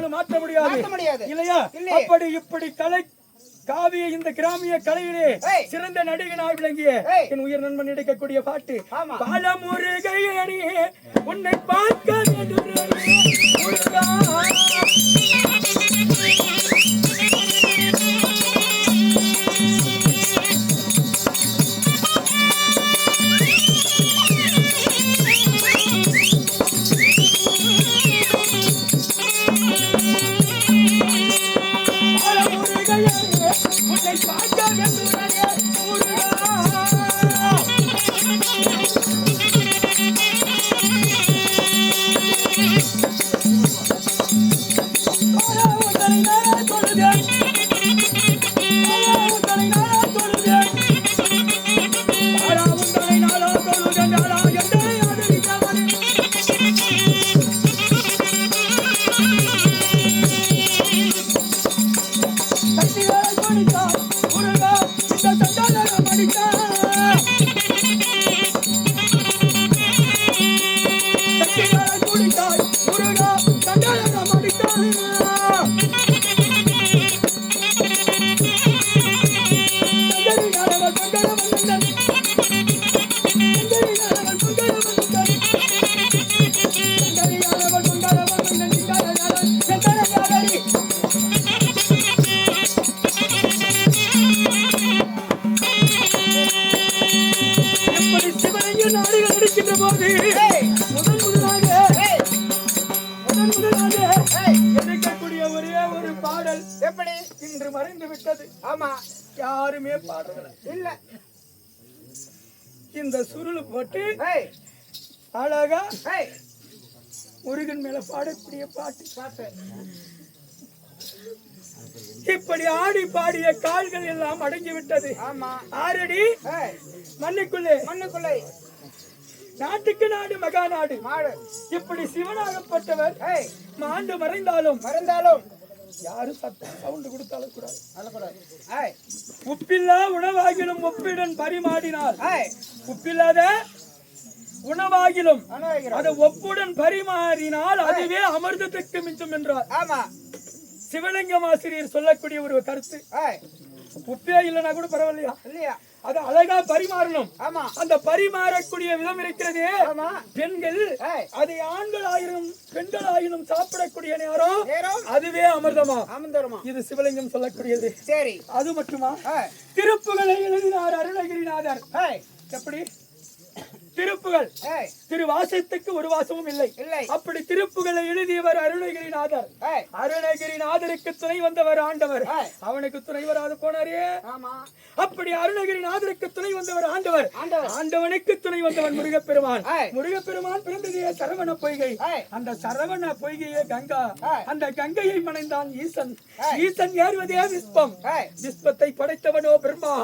சொன்னாலும் மாற்ற முடியாது. இல்லையா. அப்படி இப்படி கலை காவிய இந்த கிராமிய கலையிலே. சிறந்த நடிகனாய் விளங்கிய. என் உயிர் நண்பன் இணைக்கக்கூடிய பாட்டு ஆமா. பலமுருகையணி உன்னை பார்க்க வேண்டும் இந்த சுருள் போட்டு அழகா முருகன் மேல பாடக்கூடிய பாட்டு. இப்படி ஆடி பாடிய கால்கள் எல்லாம் அடங்கி விட்டது. ஏய், மண்ணுக்குள்ளே. மண்ணுக்குள்ளை. நாட்டுக்கு நாடு மகா நாடு. இப்படி சிவனாகப்பட்டவர் மாண்டு மறைந்தாலும் மறந்தாலும் யாரும் சத்தம்? சவுண்ட் கொடுத்தாலும் கூடாது அழக்கூடாது. ஏய், உப்பில்லா உணவாகிலும் ஒப்பிடன் பரிமாறினால் உப்பில்லாத உணவாகிலும். அதை ஒப்புடன் பரிமாறினால் அதுவே அமிர்தத்துக்கு மிஞ்சும் என்றார். ஆமா. சிவலிங்கம் ஆசிரியர் சொல்லக்கூடிய ஒரு கருத்து. உப்பே இல்லைன்னா கூட பரவாயில்லையா? இல்லையா? அது அழகா பரிமாறணும். ஆமா. அந்த பரிமாறக்கூடிய விதம் இருக்கிறதே ஆமா. பெண்கள். அதை ஆண்கள் ஆயிரம் பெண்கள் ஆயினும் சாப்பிடக்கூடிய நேரம் அதுவே அமிர்தமா? அமர்ந்துருமா இது சிவலிங்கம் சொல்லக்கூடியது. சரி. அது மட்டுமா? திருப்புகளை எழுதினார் அருணகிரிநாதர். எப்படி? திருப்புகள். ஏய், திரு வாசத்துக்கு ஒரு வாசமும் இல்லை. அப்படி திருப்புகளை எழுதியவர் அருணகிரிநாதர். அருணகிரிநாதருக்கு துணை வந்தவர் ஆண்டவர். அவனுக்கு துணை வராது போனாரே. அப்படி அருணகிரிநாதருக்கு துணை வந்தவர் ஆண்டவர். ஆண்டவனுக்கு துணை வந்தவன் முருகப்பெருமான். முருகப்பெருமான் பிறந்ததே சரவண பொய்கை. அந்த சரவண பொய்கையே கங்கா. அந்த கங்கையை மணைந்தான் ஈசன். ஈசன் ஏறுவதே விஸ்பம். ஏய், விஸ்பத்தை படைத்தவனோ பிரம்மா.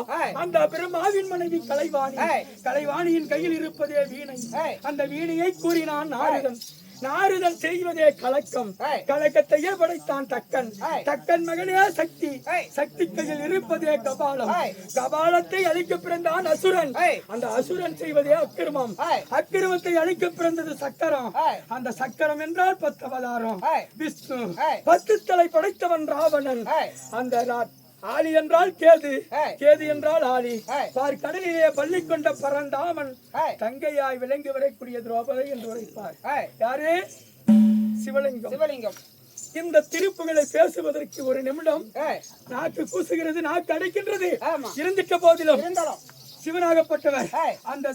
அந்த பிரம்மாவின் மனைவி கலைவாணி. கலைவாணியின் கையில் இருப்பதே வீணை. அந்த வீணையை கூறினான் நாரதன் நாரதன் செய்வதே கலக்கம். கலக்கத்தையே படைத்தான் தக்கன். தக்கன் மகனே சக்தி. சக்தி கையில் இருப்பதே கபாலம். கபாலத்தை அழிக்க பிறந்தான் அசுரன். அந்த அசுரன் செய்வதே அக்கிரமம். அக்கிரமத்தை அழிக்க பிறந்தது சக்கரம். அந்த சக்கரம் என்றால் பத்து அவதாரம். விஷ்ணு. பத்து தலை படைத்தவன் ராவணன். அந்த ஆலி என்றால் கேது. கேது என்றால் ஆலி. பார் கடலிலே பள்ளி கொண்ட பரந்தாமன் தங்கையாய் விளங்கி வரக்கூடிய திரௌபதி என்று உரைப்பார். யாரு? சிவலிங்கம். சிவலிங்கம். இந்த திருப்புகளை பேசுவதற்கு ஒரு நிமிடம் நாக்கு கூசுகிறது நாக்கு அடைக்கின்றது. இருந்திட்ட போதிலும் சிவனாகப்பட்டவர். அந்த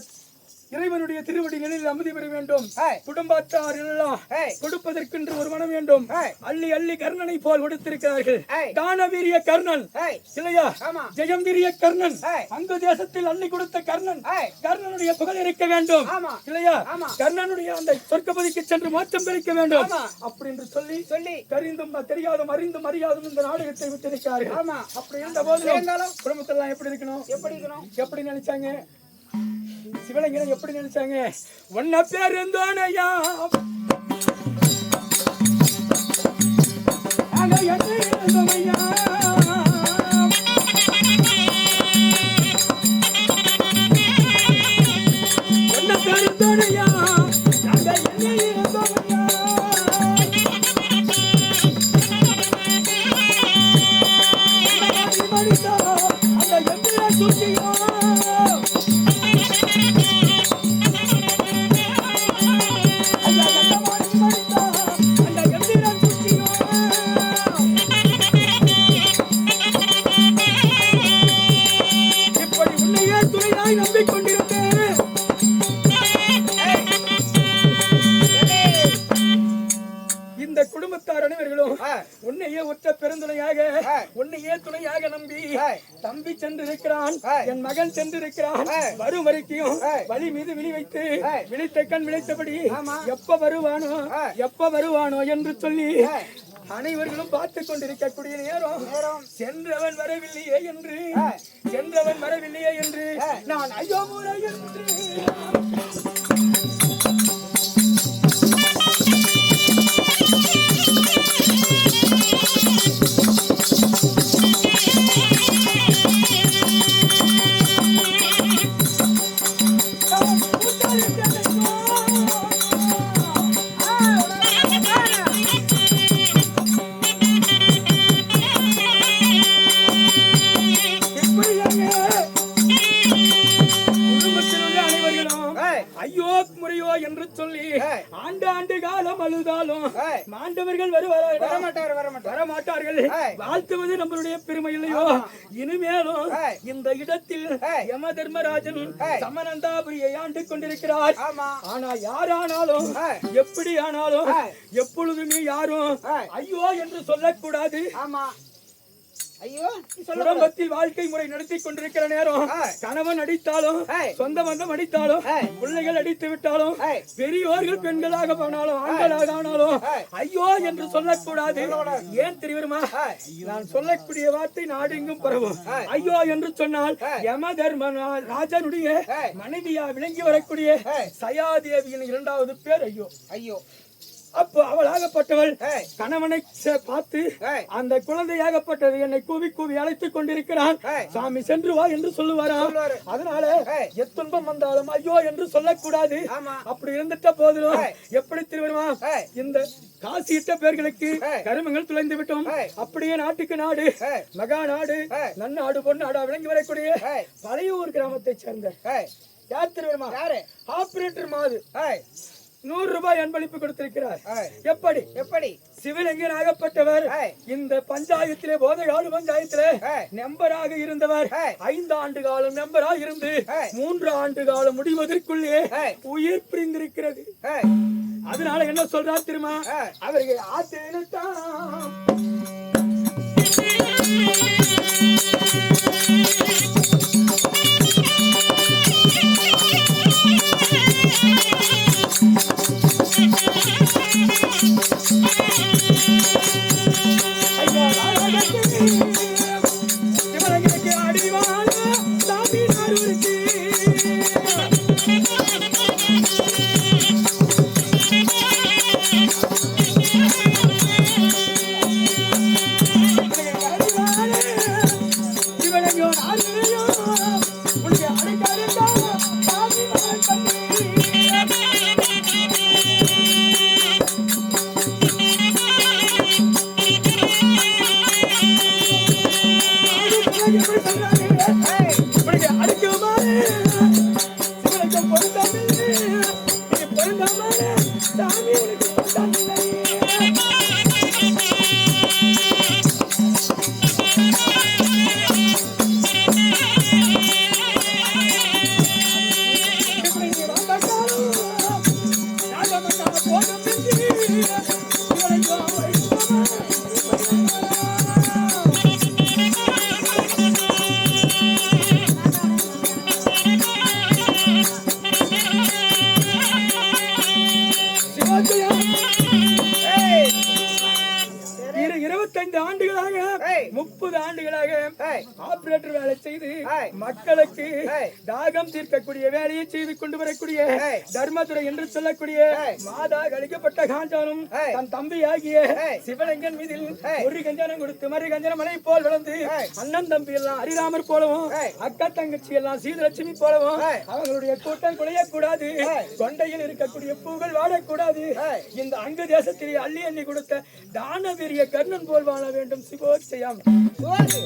இறைவனுடைய திருவடிகளில் அமைதி பெற வேண்டும். குடும்பத்தார் எல்லாம். கொடுப்பதற்கென்று ஒரு மனம் வேண்டும். அள்ளி அள்ளி கர்ணனை போல் கொடுத்திருக்கிறார்கள். தானவீரிய கர்ணன் இல்லையா. ஜெயம் வீரிய கர்ணன். அங்கு தேசத்தில் அள்ளி கொடுத்த கர்ணன். கர்ணனுடைய புகழ் இருக்க வேண்டும். இல்லையா. கர்ணனுடைய அந்த சொர்க்கப்பதிக்கு சென்று மோட்சம் பெருக்க வேண்டும். அப்படி என்று சொல்லி சொல்லி தெரிந்தும் தெரியாதும் அறிந்தும் அறியாதும் இந்த நாடகத்தை விட்டிருக்கிறார்கள். அப்படி இருந்த இருந்தாலும் குடும்பத்தெல்லாம் எப்படி இருக்கணும் எப்படி இருக்கணும் எப்படி நினைச்சாங்க சிவலிங்கம் எப்படி நினைச்சாங்க ஒன்ன பேர் இருந்தோனையா ஐயா Marita. தாய் நம்பிக்கொண்டிருந்தேன் இந்த குடும்பத்தார் அனைவர்களும் உன்னையே உற்ற பெருந்துணையாக உன்னையே துணையாக நம்பி தம்பி சென்றிருக்கிறான் என் மகன் சென்றிருக்கிறான். வரும் வரைக்கும் வழி மீது விழி வைத்து விழித்த கண் விழித்தபடி எப்ப வருவானோ எப்ப வருவானோ என்று சொல்லி அனைவர்களும் பார்த்து கொண்டிருக்கக்கூடிய நேரம் நேரம். சென்றவன் வரவில்லையே என்று. சென்றவன் வரவில்லையே என்று. நான் ஐயோ முறை என்று சொல்லி. ஆண்டு ஆண்டு காலம் அழுதாலும். மாண்டவர்கள் வருவாரா வரமாட்டார் வரமாட்டார் வரமாட்டார்கள். வாழ்த்துவது நம்மளுடைய பெருமை இல்லையோ இனிமேலும். இந்த இடத்தில். யம தர்மராஜன். சமநந்தாபுரியை ஆண்டு கொண்டிருக்கிறார் ஆனா யாரானாலும். எப்படி ஆனாலும். எப்பொழுதுமே யாரும். ஐயோ என்று சொல்லக்கூடாது ஆமா ஐயோ குடும்பத்தில் வாழ்க்கை முறை நடத்தி கொண்டிருக்கிற நேரம். கணவன் அடித்தாலும். சொந்த பந்தம் அடித்தாலும். பிள்ளைகள் அடித்து விட்டாலும். பெரியோர்கள் பெண்களாக போனாலும் ஆண்களாக ஆனாலும். ஐயோ என்று சொல்லக்கூடாது ஏன் தெரியுமா. நான் சொல்லக்கூடிய வார்த்தை நாடு எங்கும் பரவும். ஐயோ என்று சொன்னால். யம தர்ம ராஜனுடைய. மனைவியா விளங்கி வரக்கூடிய. சயாதேவியின் இரண்டாவது பேர் ஐயோ ஐயோ அப்போ அவளாகப்பட்டவள். கணவனை பார்த்து. அந்த குழந்தையாகப்பட்டது என்னை கூவி கூவி அழைத்துக் கொண்டிருக்கிறான். சாமி சென்று வா என்று சொல்லுவாரு. அதனால. எத்துன்பம் வந்தாலும் ஐயோ என்று சொல்லக்கூடாது. அப்படி இருந்துட்ட போதிலும். எப்படி திருவருமா. இந்த காசியிட்ட பேர்களுக்கு. கருமங்கள் துளைந்து விட்டோம். அப்படியே நாட்டுக்கு நாடு. மகா நாடு. நன்னாடு பொன்னாடா விளங்கி வரக்கூடிய. பழையூர் கிராமத்தைச் சேர்ந்த யார் திருவருமா ஆபரேட்டர் மாது நூறு ரூபாய் அன்பளிப்பு கொடுத்திருக்கிறார். எப்படி எப்படி சிவலிங்கன் ஆகப்பட்டவர். இந்த பஞ்சாயத்திலே போதையாடு பஞ்சாயத்திலே ஏய். மெம்பராக இருந்தவர். ஐந்து ஆண்டு காலம் மெம்பராக இருந்து. மூன்று ஆண்டு காலம் முடிவதற்குள்ளே. உயிர் பிரிந்திருக்கிறது அதனால என்ன சொல்றார் தெரியுமா ஏய். அவர்கள் ஆத்தேனத்தான் இருபத்தைந்து ஆண்டுகளாக. முப்பது ஆண்டுகளாக ஆபரேட்டர் வேலை செய்து. மக்களுக்கு. தாகம் தீர்க்கக்கூடிய வேலையை செய்து கொண்டு வரக்கூடிய. தர்மதுரை என்று சொல்லக்கூடிய. மாதா கழிக்கப்பட்ட காஞ்சானும். தன் தம்பியாகிய ஏய். சிவலிங்கன் மீதில். ஒரு கஞ்சனம் கொடுத்து மறு கஞ்சனம் மலை போல் வளர்ந்து. அண்ணன் தம்பி எல்லாம் ஹரிராமர் போலவும். அக்கா தங்கச்சி எல்லாம் சீதலட்சுமி போலவும். அவங்களுடைய கூட்டம் குலையக்கூடாது. கொண்டையில் இருக்கக்கூடிய பூகள் வாடக்கூடாது. இந்த அங்க தேசத்திலே அள்ளி அள்ளி கொடுத்த தான பெரிய கர்ணன் போல் வாழ வேண்டும். சிவோச்சயம் போது